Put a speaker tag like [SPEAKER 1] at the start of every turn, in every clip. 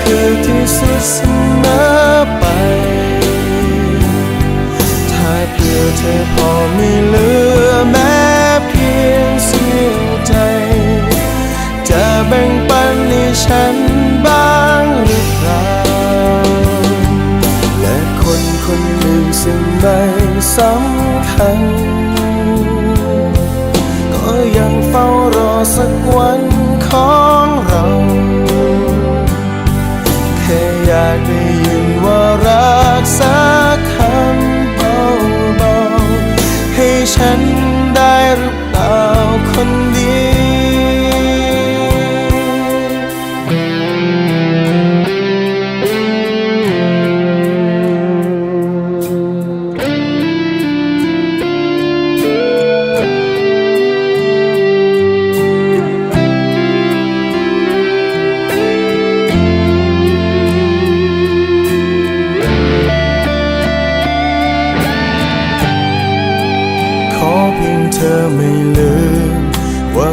[SPEAKER 1] คือที่สุดเสมอไป ถ้าเพื่อเธอพอไมีเหลือแม้เพียงเสี้ยวใจ จะแบ่งปันให้ฉันบ้างหรือเปล่า และคนคนหนึ่งซึ่งไม่สำคัญก็ยังเฝ้ารอสักวันขอ ค่อ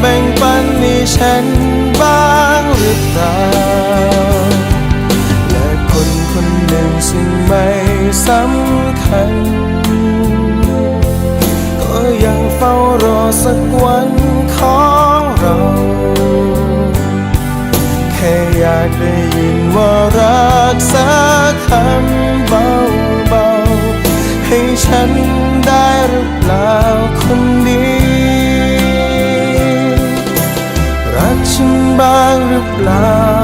[SPEAKER 1] แบ่งปันให้ฉันบ้างหรือเปล่า และคนคนหนึ่งซึ่งไม่สำคัญ ก็ยังเฝ้ารอสักวันของเรา แค่อยากได้ยินว่ารักสักคำ รักฉั